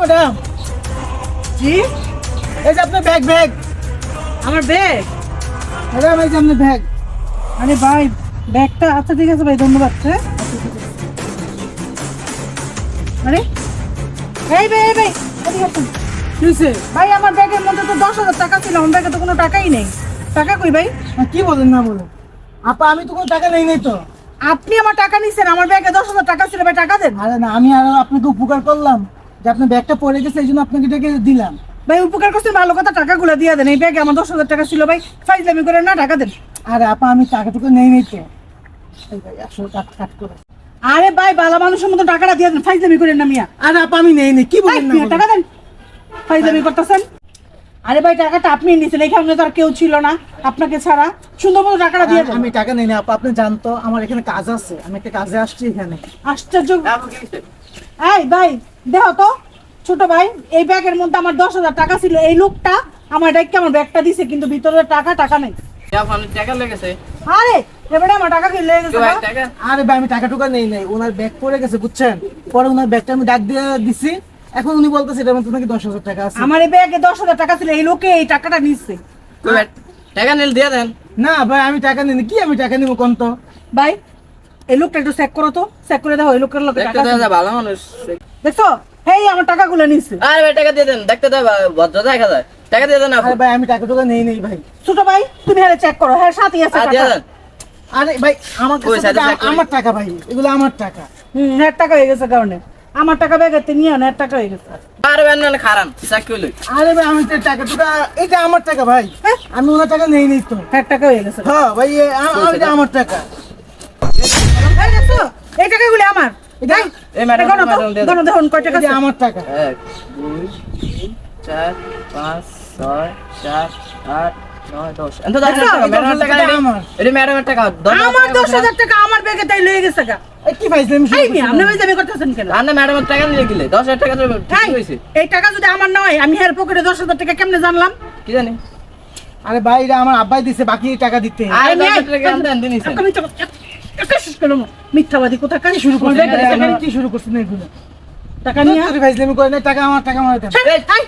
Madam. জি এই যে আপনার ব্যাগ ব্যাগ। আমার ব্যাগ? ম্যাডাম এই যে আপনার ব্যাগ। আরে ভাই ব্যাগটা আচ্ছা ঠিক আছে ভাই ধন্যবাদ হ্যাঁ? আরে? এই ভাই এই ভাই এদিকে আসুন। কি ভাই আমার ব্যাগের মধ্যে তো দশ হাজার টাকা ছিল আমার ব্যাগে তো কোনো টাকাই নেই। টাকা কই ভাই? কি বলেন না বলেন। আপা আমি তো কোনো টাকা নেই নাই তো। আপনি আমার টাকা নিছেন আমার ব্যাগে দশ হাজার টাকা ছিল ভাই টাকা দেন। আরে না আমি আরও আপনাকে উপকার করলাম। যে আপনার ব্যাগটা পড়ে গেছে এই জন্য আপনাকে ডেকে দিলাম। ভাই উপকার করছেন ভালো কথা টাকাগুলো দিয়ে দেন। এই ব্যাগে আমার দশ হাজার টাকা ছিল ভাই ফাইজলামি করে না টাকা দেন। আরে আপা আমি টাকাটুকু নেই নাই তো। এই ভাই একশো কাট কাট করে। আরে ভাই বালা মানুষের মতো টাকাটা দিয়ে দেন ফাইজলামি করেন না মিয়া। আরে আপা আমি নেই নেই কি বলেন না টাকা দেন। ফাইজলামি করতেছেন? আরে ভাই টাকাটা আপনি নিয়েছেন এখানে তো আর কেউ ছিল না আপনাকে ছাড়া। সুন্দর মতো টাকাটা দিয়ে আমি টাকা নেই না আপা আপনি জানতো আমার এখানে কাজ আছে আমি একটা কাজে আসছি এখানে। আশ্চর্য। এই ভাই দেখো তো ছোট ভাই এই ব্যাগের মধ্যে আমার দশ হাজার টাকা ছিল এই লোকটা আমার ডাইকে আমার ব্যাগটা দিছে কিন্তু ভিতরে টাকা টাকা নেই। টাকা লেগেছে আরে এবারে আমার টাকা কি লেগে গেছে টাকা। আরে ভাই আমি টাকা টুকা নেই নাই ওনার ব্যাগ পড়ে গেছে বুঝছেন? পরে ওনার ব্যাগটা আমি ডাক দিয়ে দিছি এখন উনি বলতেছে এটার মধ্যে নাকি দশ হাজার টাকা আছে। আমার এই ব্যাগে দশ হাজার টাকা ছিল এই লোকে এই টাকাটা নিচ্ছে। টাকা নিল দিয়ে দেন। না ভাই আমি টাকা নিই কি আমি টাকা নিবো কোন তো? ভাই এই লোকটা একটু চেক করো তো। চেক করে দেখো এই লোকের লোকে টাকা ভালো মানুষ। দেখছ? হেই আমার টাকাগুলো নিচ্ছে। আরে ভাই টাকা দিয়ে দেন। দেখতে দেয় ভদ্র দেখা যায় টাকা দিয়ে দেন আরে ভাই আমি টাকা টুকা নেই নেই ভাই। ছোট ভাই তুমি হ্যাঁ চেক করো। হ্যাঁ সাথে আছে টাকা। দেন। আরে ভাই আমার। আমার টাকা ভাই এগুলো আমার টাকা। হুম হ্যাঁ টাকা হয়ে গেছে কারণে। আমার টাকা ব্যাগেতে নিয়ে হ্যাঁ টাকা হয়ে গেছে। আরে ভাই না খারান চেক করলে আরে ভাই আমি তো টাকা টুকা এটা আমার টাকা ভাই হ্যাঁ? আমি ওনার টাকা নেই নেই তো। হ্যাঁ টাকা হয়ে গেছে। হ্যাঁ ভাই এটা আমার টাকা। এই টাকাগুলো আমার। তো, দিয়ে কয় টাকা এটা আমার টাকা। এক দুই চার পাঁচ ছয় সাত আট আর কেমনে জানলাম? কি জানি? আরে ভাই আমার আব্বাই দিছে বাকি টাকা দিতে। আরে মিথ্যাবাদী কোথা কাজ শুরু করবে কি শুরু করছেন এগুলো? টাকা নিয়ে ফাইজলামি করে না টাকা আমার টাকা আমার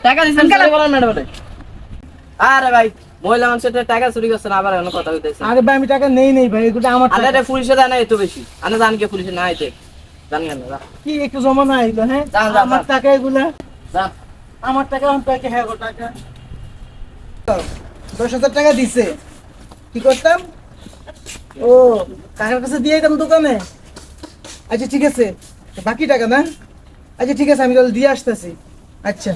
টাকা দিছেন গেলেন আরে ভাই মহিলা মানুষের টাকা চুরি করছেন আবার এখন কথা হইতেছে আরে ভাই আমি টাকা নেই নেই ভাই এগুলো আমার আরে টাকা। এটা পুলিশে দেয় না এত বেশি। আরে জান কে পুলিশে না আইতে জানি না কি একটু জমা না হ্যাঁ? আমার টাকা এগুলা? আমার টাকা আমি হ্যাঁ টাকা। দশ হাজার টাকা দিছে। কি করতাম? ও কাকার কাছে দিয়ে দোকানে। আচ্ছা ঠিক আছে। বাকি টাকা না? আচ্ছা ঠিক আছে আমি তাহলে দিয়ে আসতেছি। আচ্ছা।